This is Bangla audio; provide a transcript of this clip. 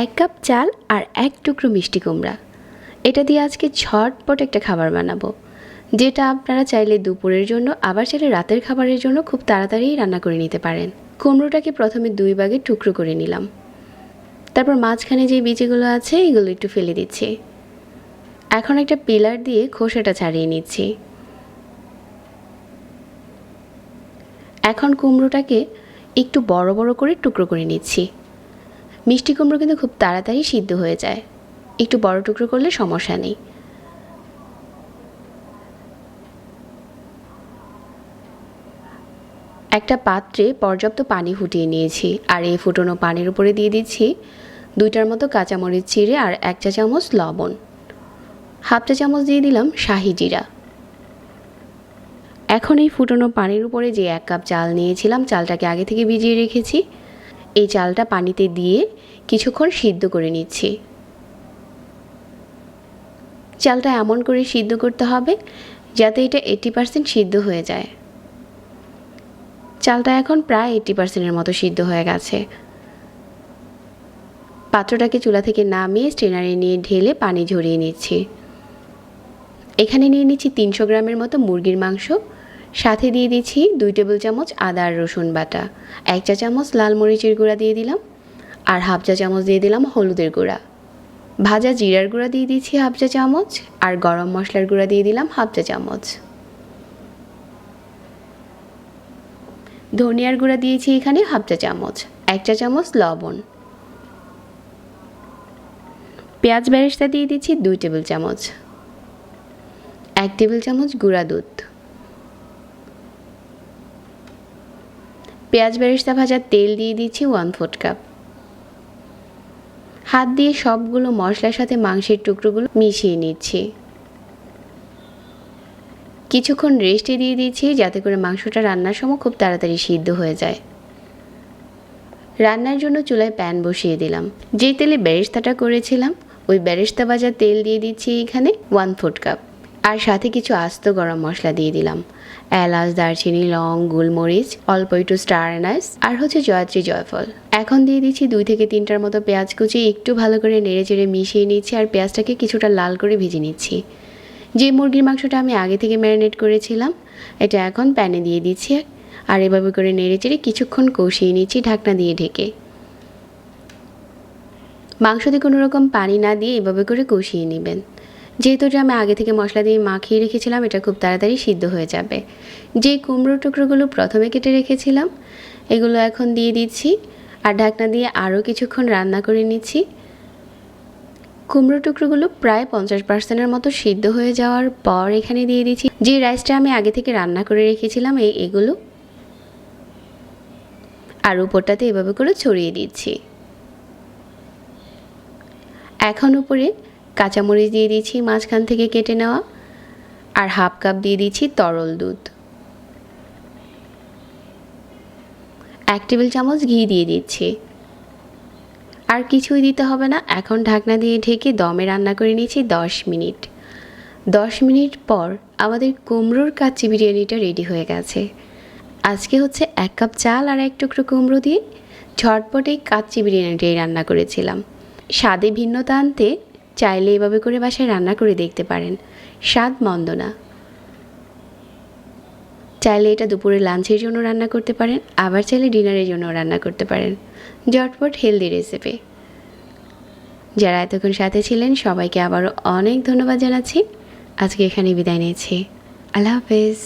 এক কাপ চাল আর এক টুকরো মিষ্টি কুমড়া। এটা দিয়ে আজকে ঝটপট একটা খাবার বানাবো, যেটা আপনারা চাইলে দুপুরের জন্য, আবার চাইলে রাতের খাবারের জন্য খুব তাড়াতাড়ি রান্না করে নিতে পারেন। কুমড়োটাকে প্রথমে দুই ভাগে টুকরো করে নিলাম। তারপর মাঝখানে যে বীজগুলো আছে, এগুলো একটু ফেলে দিচ্ছি। এখন একটা পিলার দিয়ে খোসাটা ছাড়িয়ে নিচ্ছি। এখন কুমড়োটাকে একটু বড় বড় করে টুকরো করে নিচ্ছি। মিষ্টি কুমড়ো কিন্তু খুব তাড়াতাড়ি সিদ্ধ হয়ে যায়। একটু বড় টুকরো করলে সমস্যা নেই। একটা পাত্রে পর্যাপ্ত পানি ফুটিয়ে নিয়েছি আর এই ফুটনো পানির উপরে দিয়ে দিচ্ছি দুইটার মতো কাঁচামরিচ চিড়ে আর এক চা চামচ লবণ। হাফ চা চামচ দিয়ে দিলাম শাহি জিরা। এখন এই ফুটনো পানির উপরে যে এক কাপ চাল নিয়েছিলাম, চালটাকে আগে থেকে ভিজিয়ে রেখেছি। এই চালটা পানিতে দিয়ে কিছুক্ষণ সিদ্ধ করে নিচ্ছি। চালটা এমন করে সিদ্ধ করতে হবে যাতে এটা এইটি পার্সেন্ট সিদ্ধ হয়ে যায়। চালটা এখন প্রায় এইটি পার্সেন্টের মতো সিদ্ধ হয়ে গেছে। পাত্রটাকে চুলা থেকে নামিয়ে স্ট্রেনারে নিয়ে ঢেলে পানি ঝরিয়ে নিচ্ছি। এখানে নিয়ে নিচ্ছি তিনশো গ্রামের মতো মুরগির মাংস সাথে দিয়ে দিচ্ছি দুই টেবিল চামচ আদা আর রসুন বাটা, এক চা চামচ লাল মরিচের গুঁড়া দিয়ে দিলাম, আর হাফ চা চামচ দিয়ে দিলাম হলুদের গুঁড়া। ভাজা জিরার গুঁড়া দিয়ে দিচ্ছি হাফ চা চামচ, আর গরম মশলার গুঁড়া দিয়ে দিলাম হাফ চা চামচ। ধনিয়ার গুঁড়া দিয়েছি এখানে হাফ চা চামচ, এক চা চামচ লবণ। পেঁয়াজ বেরেস্তা দিয়ে দিচ্ছি দুই টেবিল চামচ, এক টেবিল চামচ গুঁড়া দুধ। পেঁয়াজ বেরেস্তা ভাজার তেল দিয়ে দিচ্ছি ওয়ান ফোর্থ কাপ হাত দিয়ে সবগুলো মশলার সাথে মাংসের টুকরোগুলো মিশিয়ে নিচ্ছি। কিছুক্ষণ রেস্টে দিয়ে দিচ্ছি যাতে করে মাংসটা রান্নার সময় খুব তাড়াতাড়ি সিদ্ধ হয়ে যায়। রান্নার জন্য চুলায় প্যান বসিয়ে দিলাম। যেই তেলে বেরেস্তাটা করেছিলাম, ওই বেরেস্তা ভাজা তেল দিয়ে দিচ্ছি এখানে ওয়ান ফোর্থ কাপ আর সাথে কিছু আস্ত গরম মশলা দিয়ে দিলাম। এলাচ, দারচিনি, লং, গোলমরিচ, অল্প একটু স্টার এনাইস আর হচ্ছে জয়ত্রী জয়ফল। এখন দিয়ে দিচ্ছি দুই থেকে তিনটার মতো পেঁয়াজ কুচি, একটু ভালো করে নেড়ে চেড়ে মিশিয়ে নিচ্ছি আর পেঁয়াজটাকে কিছুটা লাল করে ভেজে নিচ্ছি। যে মুরগির মাংসটা আমি আগে থেকে ম্যারিনেট করেছিলাম, এটা এখন প্যানে দিয়ে দিচ্ছি আর এভাবে করে নেড়ে চেড়ে কিছুক্ষণ কষিয়ে নিচ্ছি ঢাকনা দিয়ে ঢেকে। মাংসতে কোনো রকম পানি না দিয়ে এভাবে করে কষিয়ে নেবেন। যেহেতু যে আমি আগে থেকে মশলা দিয়ে মাখিয়ে রেখেছিলাম, এটা খুব তাড়াতাড়ি সিদ্ধ হয়ে যাবে। যে কুমড়ো টুকরোগুলো প্রথমে কেটে রেখেছিলাম, এগুলো এখন দিয়ে দিচ্ছি আর ঢাকনা দিয়ে আরও কিছুক্ষণ রান্না করে নিচ্ছি। কুমড়ো টুকরোগুলো প্রায় পঞ্চাশ পার্সেন্টের মতো সিদ্ধ হয়ে যাওয়ার পর এখানে দিয়ে দিচ্ছি। যে রাইসটা আমি আগে থেকে রান্না করে রেখেছিলাম, এই এগুলো। আর উপরটাতে এভাবে করে ছড়িয়ে দিচ্ছি। এখন উপরে কাঁচামরিচ দিয়ে দিচ্ছি মাঝখান থেকে কেটে নেওয়া আর হাফ কাপ দিয়ে দিচ্ছি তরল দুধ। এক টেবিল চামচ ঘি দিয়ে দিচ্ছি। আর কিছুই দিতে হবে না, এখন ঢাকনা দিয়ে ঢেকে দমে রান্না করে নিয়েছি দশ মিনিট। দশ মিনিট পর আমাদের কুমড়োর কাচ্চি বিরিয়ানিটা রেডি হয়ে গেছে। আজকে হচ্ছে এক কাপ চাল আর এক টুকরো কুমড়ো দিয়ে ঝটপট কাচ্চি বিরিয়ানিটাই রান্না করেছিলাম। স্বাদে ভিন্নতা আনতে চাইলে এভাবে করে বাসায় রান্না করে দেখতে পারেন। স্বাদ মন্দ না। চাইলে এটা দুপুরে লাঞ্চের জন্য রান্না করতে পারেন, আবার চাইলে ডিনারের জন্য রান্না করতে পারেন। ঝটপট হেলদি রেসিপি। যারা এতক্ষণ সাথে ছিলেন, সবাইকে আবারও অনেক ধন্যবাদ জানাচ্ছি। আজকে এখানে বিদায় নিয়েছি আল্লাহ হাফেজ।